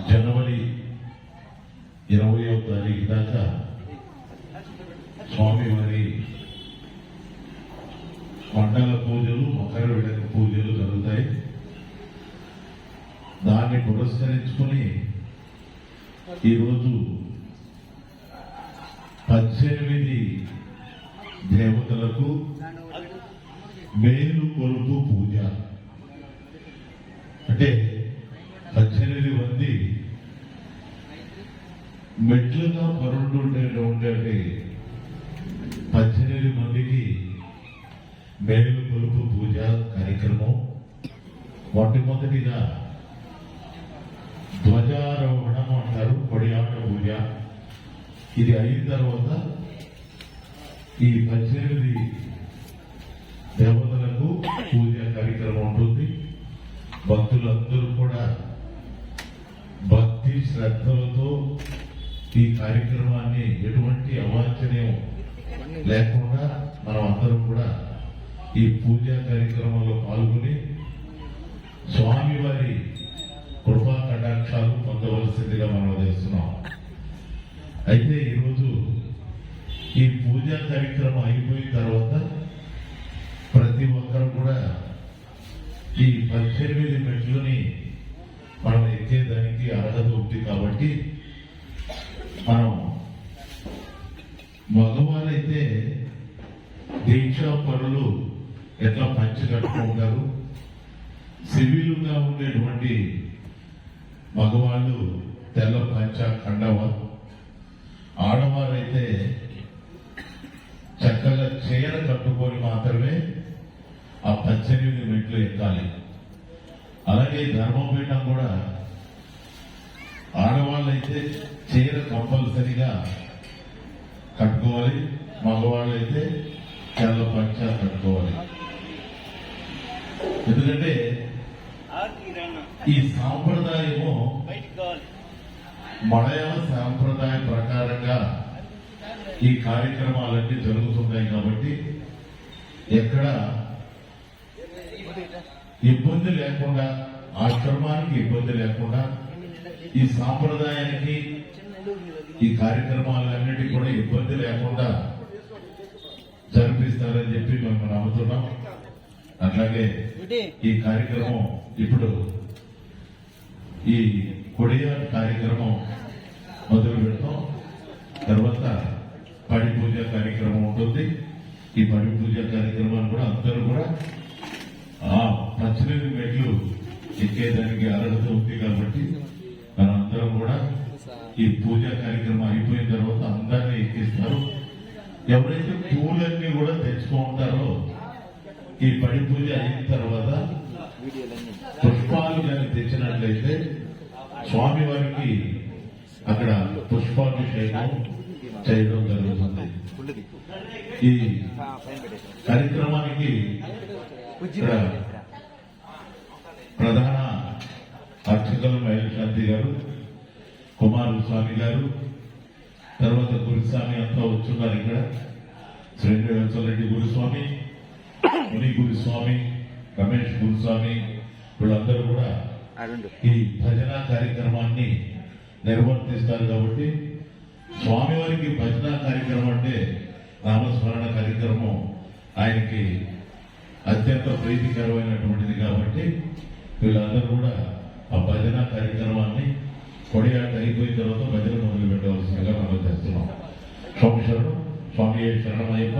జనవరి ఇరవయో తారీఖు దాకా స్వామివారి మండల పూజలు మకర విడక పూజలు జరుగుతాయి. దాన్ని పురస్కరించుకుని ఈరోజు పద్దెనిమిది దేవతలకు మేలు కొలుపు పూజ. అంటే పద్దెనిమిది మంది మెట్లుగా పరుండు ఉండే పద్దెనిమిది మందికి మేలు కొలుపు పూజ కార్యక్రమం. మొట్టమొదటిగా ధ్వజారోహణం అంటారు కొడియాట పూజ. ఇది అయిన తర్వాత ఈ పద్దెనిమిది దేవతలకు పూజ కార్యక్రమం ఉంటుంది. భక్తులందరూ కూడా భక్తి శ్రద్ధలతో ఈ కార్యక్రమాన్ని ఎటువంటి అవాంఛనీయం లేకుండా మనం అందరం కూడా ఈ పూజా కార్యక్రమంలో పాల్గొని స్వామివారి కృపా కటాక్షాలు పొందవలసిందిగా మనం చేస్తున్నాం. అయితే ఈరోజు ఈ పూజా కార్యక్రమం అయిపోయిన తర్వాత ప్రతి ఒక్కరు కూడా ఈ పద్దెనిమిది మెట్లని మనం ఎక్కేదానికి అర్హత ఉంది కాబట్టి మనం మగవారైతే దీక్షా పనులు ఎట్లా పంచి కట్టుకుంటారు? సివిలుగా ఉండేటువంటి మగవాళ్ళు తెల్ల పంచ కండవ. ఆడవారైతే చక్కగా చీర కట్టుకొని మాత్రమే ఆ పద్దెనిమిది మెట్లు ఎక్కాలి. అలాగే ధర్మపీఠం కూడా ఆడవాళ్ళైతే చీర కంపల్సరిగా కట్టుకోవాలి. మగవాళ్ళైతే తెల్ల పంచ కట్టుకోవాలి. ఎందుకంటే ఈ సాంప్రదాయము మలయాళ సాంప్రదాయ ప్రకారంగా ఈ కార్యక్రమాలన్నీ జరుగుతున్నాయి కాబట్టి ఎక్కడ ఇబ్బంది లేకుండా ఆశ్రమానికి ఇబ్బంది లేకుండా ఈ సాంప్రదాయానికి ఈ కార్యక్రమాలన్నిటి కూడా ఇబ్బంది లేకుండా జరిపిస్తారని చెప్పి మేము నమ్ముతున్నాం. అట్లాగే ఈ కార్యక్రమం ఇప్పుడు ఈ కొడియా కార్యక్రమం మొదలు పెడతాం. తర్వాత పడి పూజ కార్యక్రమం ఉంటుంది. ఈ పడి పూజ కార్యక్రమాలు కూడా అందరూ కూడా ఆ పద్దెనిమిది మెట్లు ఎక్కేదానికి అర్హత ఉంది కాబట్టి ఈ పూజా కార్యక్రమం అయిపోయిన తర్వాత అందరినీ ఎక్కిస్తారు. ఎవరైతే పూలన్నీ కూడా తెచ్చుకుంటారో ఈ పడి పూజ అయిన తర్వాత పుష్పాలు కానీ తెచ్చినట్లయితే స్వామివారికి అక్కడ పుష్పాభిషేకం చేయడం జరుగుతుంది. ఈ కార్యక్రమానికి ప్రధాన అర్చకులు మహేశాంతి గారు కుమారు స్వామి గారు తర్వాత గురుస్వామి అంతా వచ్చున్నారు ఇక్కడ. శ్రీనివాసరెడ్డి గురుస్వామి ముని గురుస్వామి రమేష్ గురుస్వామి వీళ్ళందరూ కూడా ఈ భజన కార్యక్రమాన్ని నిర్వర్తిస్తారు కాబట్టి స్వామివారికి భజన కార్యక్రమం అంటే నామస్మరణ కార్యక్రమం ఆయనకి అత్యంత ప్రీతికరమైనటువంటిది కాబట్టి వీళ్ళందరూ కూడా ఆ భజన కార్యక్రమాన్ని కొడియాట అయిపోయిన తర్వాత భజన మొదలు పెట్టవలసిందిగా మనం చేస్తున్నాం. స్వామి శరణం స్వామి శరణమయ్యప్ప.